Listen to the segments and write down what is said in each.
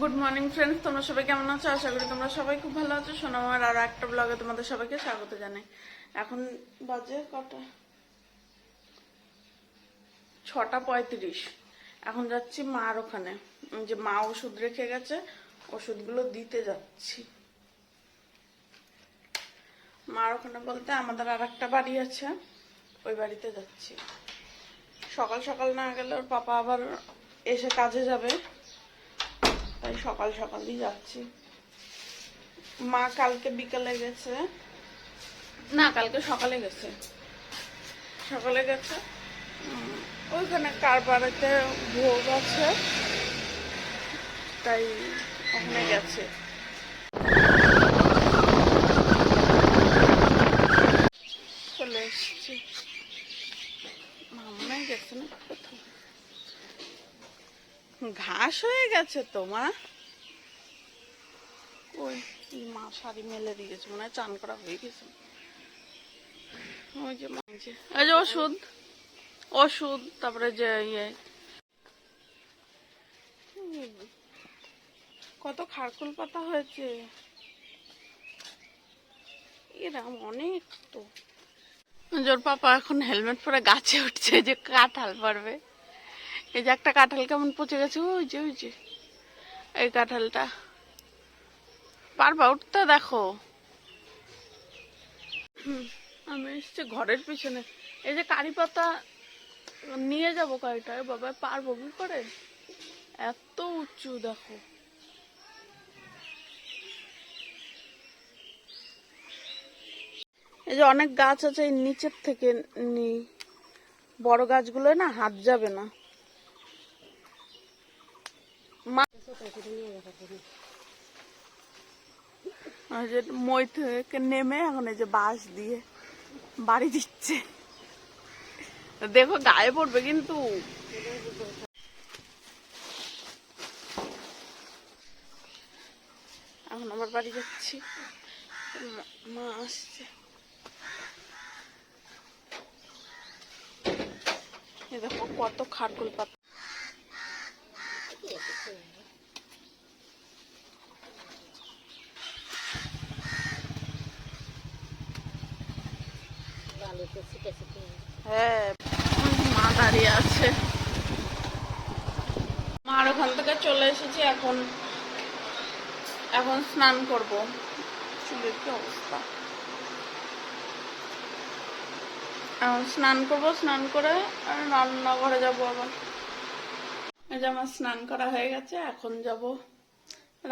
Good morning friends তোমরা সবাই কেমন আছো? আশা করি তোমরা সবাই খুব ভালো আছো। শোনো আমার আরও একটা ব্লগে তোমাদের সবাইকে স্বাগত জানাই। এখন বাজে কটা? ছটা পঁয়ত্রিশ। এখন যাচ্ছি মার ওখানে। যে মা ওষুধ রেখে গেছে, ওষুধগুলো দিতে যাচ্ছি। মার ওখানে বলতে আমাদের আর একটা বাড়ি আছে, ওই বাড়িতে যাচ্ছি। সকাল সকাল না গেলে ওর পাপা আবার এসে কাজে যাবে। তাই সকাল সকালই যাচ্ছি। মা কালকে বিকালে গেছে। না, কালকে সকালে গেছে। সকালে গেছে। ওইখানে কার বাড়িতে ভোগ আছে? তাই ওখানে গেছে চলে এসছি মামনাই গেছে না কোথাও ঘাস হয়ে গেছে তো, মা? ওই মা শাড়ি মেলে দিয়েছে, মনে হয় চান করা হয়ে গেছে। ওই যে এই যে ওষুধ ওষুধ, তারপরে যে ইয়ে। কত খারকুল পাতা হয়েছে। এরকম অনেক তো। জোর পাপা এখন হেলমেট পরে গাছে উঠছে, যে কাঁঠাল পারবে। এই যে একটা কাঁঠাল কেমন পচে গেছে, ওই যে ওই যে। এই কাঁঠালটা। পারবা উঠতে দেখো। আমি এসছি ঘরের পিছনে। এই যে কারি পাতা নিয়ে যাব কারিটা। বাবা, পারব কি করে? এত উঁচু, দেখো। এই যে অনেক গাছ আছে নিচের থেকে নি বড় গাছগুলো না হাত যাবে না। নেমে এখন এই যে বাঁশ দিয়ে বাড়ি দিচ্ছে। দেখো গায়ে পড়বে কিন্তু। এখন আমার বাড়ি যাচ্ছি। মা- আসছে। দেখো কত খারকুল পাতা। হ্যাঁ। ওখান থেকে চলে এসেছি, এখন এখন স্নান করব। চুলের কি অবস্থা? স্নান করব, স্নান করে আর রান্নাঘরে যাব আবার। এই যে আমার স্নান করা হয়ে গেছে, এখন যাব।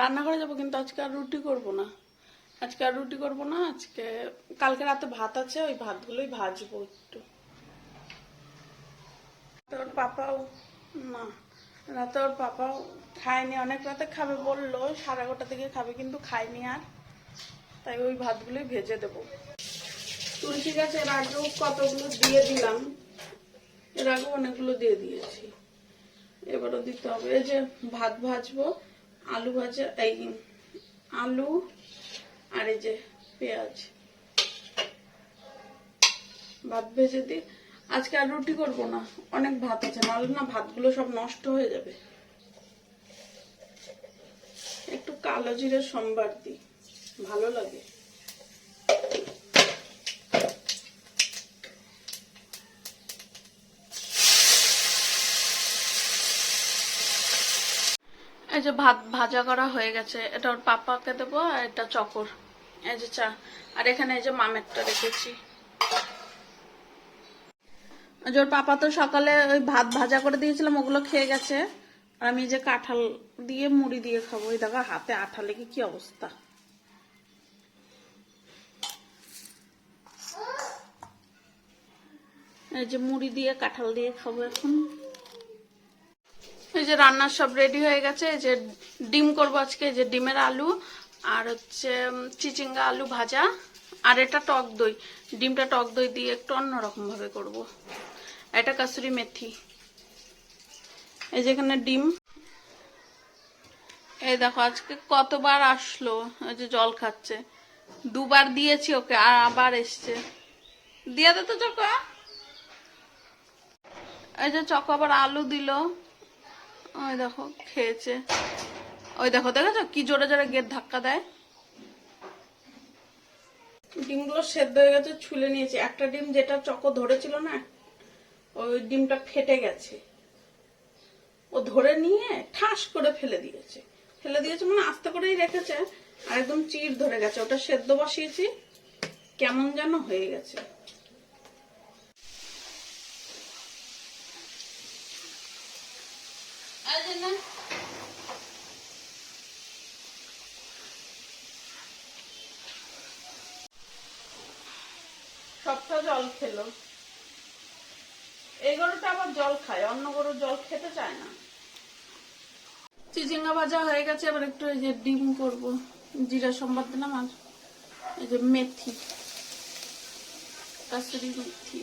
রান্নাঘরে যাব, কিন্তু আজকে আর রুটি করব না। আজকে আর রুটি করব না, আজকে কালকে রাতে ভাত আছে, ওই ভাতগুলোই ভাজবো একটু। তোর পাপাও, না, রাতে ওর পাপাও খায়নি, অনেক রাতে খাবে বলল, সাড়ে এগারোটা থেকে খাবে কিন্তু খায়নি আর। তাই ওই ভাতগুলোই ভেজে দেবো। তুলসী গাছ এর আগেও কতগুলো দিয়ে দিলাম, এর আগেও অনেকগুলো দিয়ে দিয়েছি। এবারও দিতে হবে। এই যে ভাত ভাজবো, আলু ভাজা, এই আলু আর এই যে পেঁয়াজ। ভাত ভেজে দিই আজকে আর রুটি করব না, অনেক ভাত আছে, নাহলে না ভাতগুলো সব নষ্ট হয়ে যাবে। একটু কালো জিরে সোমবার দিই, ভালো লাগে। এই যে ভাত ভাজা করা হয়ে গেছে, এটা ওর পাপাকে দেবো আর এটা চকর। এই যে চা। আর এখানে এই যে মামেরটা রেখেছি ওর পাপা তো সকালে ওই ভাত ভাজা করে দিয়েছিলাম, ওগুলো খেয়ে গেছে। আর আমি যে কাঁঠাল দিয়ে মুড়ি দিয়ে খাব। ওই দেখো হাতে আঠা লেগে কি অবস্থা। এই যে মুড়ি দিয়ে কাঁঠাল দিয়ে খাব এখন। এই যে রান্নার সব রেডি হয়ে গেছে, এই যে ডিম করব আজকে যে ডিমের আলু আর হচ্ছে চিচিঙ্গা আলু ভাজা আর এটা টক দই। ডিমটা টক দই দিয়ে একটু অন্যরকম ভাবে করব। এটা কাসুরি মেথি। এই যেখানে ডিম। এই দেখো, আজকে কতবার আসলো, এই যে জল খাচ্ছে। দুবার দিয়েছি ওকে, আর আবার এসছে। দিয়ে দে তো চকা। এই যে চক আবার আলু দিল। ওই দেখো, খেয়েছে। ওই দেখো, দেখেছ? কি জোরে জোরে গেট ধাক্কা দেয়? ডিমগুলো সেদ্ধ হয়ে গেছে, ছুলে নিয়েছি। একটা ডিম যেটা চকো ধরেছিল না, ওই ডিমটা ফেটে গেছে। ও ধরে নিয়ে ঠাস করে ফেলে দিয়েছে। ফেলে দিয়েছে মানে আস্তে করেই রেখেছে, আর একদম চিড় ধরে গেছে। ওটা সেদ্ধ বসিয়েছি, কেমন যেন হয়ে গেছে। সবটা জল খেলো। এই গরুটা আবার জল খায়, অন্য গরুর জল খেতে চায় না। চিচিঙ্গা ভাজা হয়ে গেছে আবার একটু এই যে ডিম করব। জিরা সম্বাদ দিলাম আর এই যে মেথি কাশ্মীরি মেথি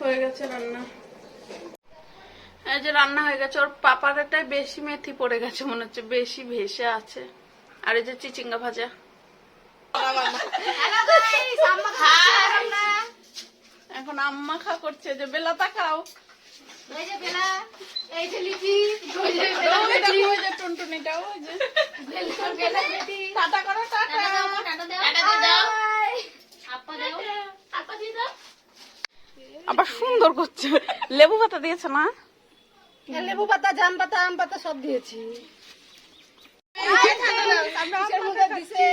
হয়ে গেছে রান্না। এই যে রান্না হয়ে গেছে ওর পাপারটাই বেশি মেথি পড়ে গেছে মনে হচ্ছে বেশি ভেসে আছে। আর এই যে চিচিঙ্গা ভাজা। এখন আম্মা খা করছে যে বেলা তাকাও ওই দেখো, ওই যে। টুনটুনিটাও, টাটা। করো, টাটা। আবার সুন্দর করছে। লেবু পাতা দিয়েছে না? লেবু পাতা জাম পাতা আম পাতা সব দিয়েছি। কিসের মধ্যে দিছে?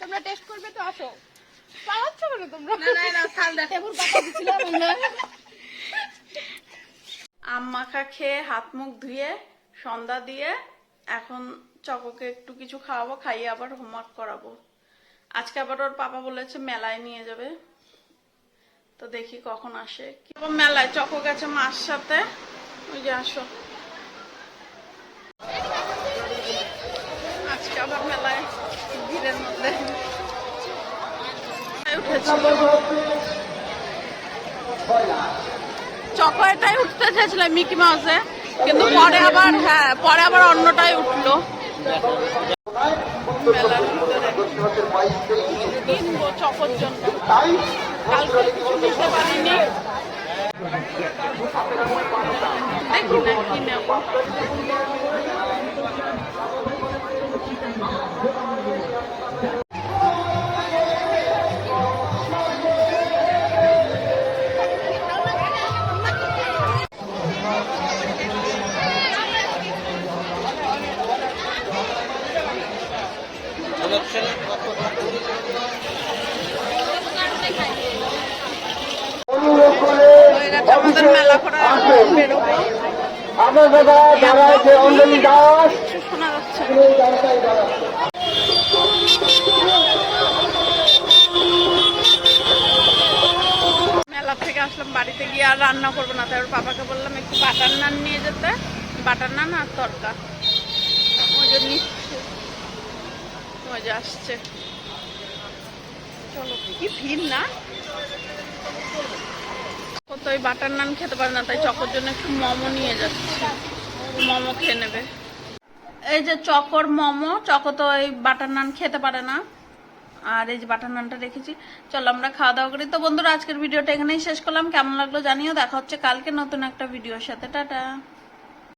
তোমরা টেস্ট করবে তো আসো। পাওয়াচ্ছ কেন তোমরা? লেবুর পাতা দিছিলাম আমরা। আম মাখা খেয়ে হাত মুখ ধুয়ে সন্ধ্যা দিয়ে এখন চকোকে একটু কিছু খাওয়াবো খাইয়ে আবার হোমওয়ার্ক করাবো। আজকে আবার ওর পাপা বলেছে মেলায় নিয়ে যাবে। তো দেখি কখন আসে। কি আবার মেলায়? চকো গেছে মার সাথে? ওই যে আসো। আজকে আবার মেলায় ভিড়ের মধ্যে। উঠেছে। চকলেটাই উঠতে চেয়েছিল মিকি মাউসে কিন্তু পরে আবার হ্যাঁ পরে আবার অন্যটাই উঠল। মেলার ভিতরে। কিনবো চকর জন্য। কালকে কিছু নিতে না আমার দাদা যারা আছে অঞ্জলি দাস মেলা থেকে আসলাম বাড়িতে গিয়ে আর রান্না করব না তারপর পাপাকে বললাম একটু বাটার নান নিয়ে যেতে। বাটার নান আর তরকা। ওই যে নিচ্ছে। ওই যে আসছে। চলো কি ভিড় না? ও তো ওই বাটার নান খেতে পারে না, তাই চকর জন্য একটু মোমো নিয়ে যাচ্ছে। মোমো খেয়ে নেবে। এই যে চকর মোমো, চকো তো এই বাটার নান খেতে পারে না। আর এই যে বাটার নানটা রেখেছি। চলো আমরা খাওয়া দাওয়া করি। তো বন্ধুরা, আজকের ভিডিওটা এখানেই শেষ করলাম। কেমন লাগল জানিও। দেখা হচ্ছে কালকে নতুন একটা ভিডিওর সাথে। টাটা।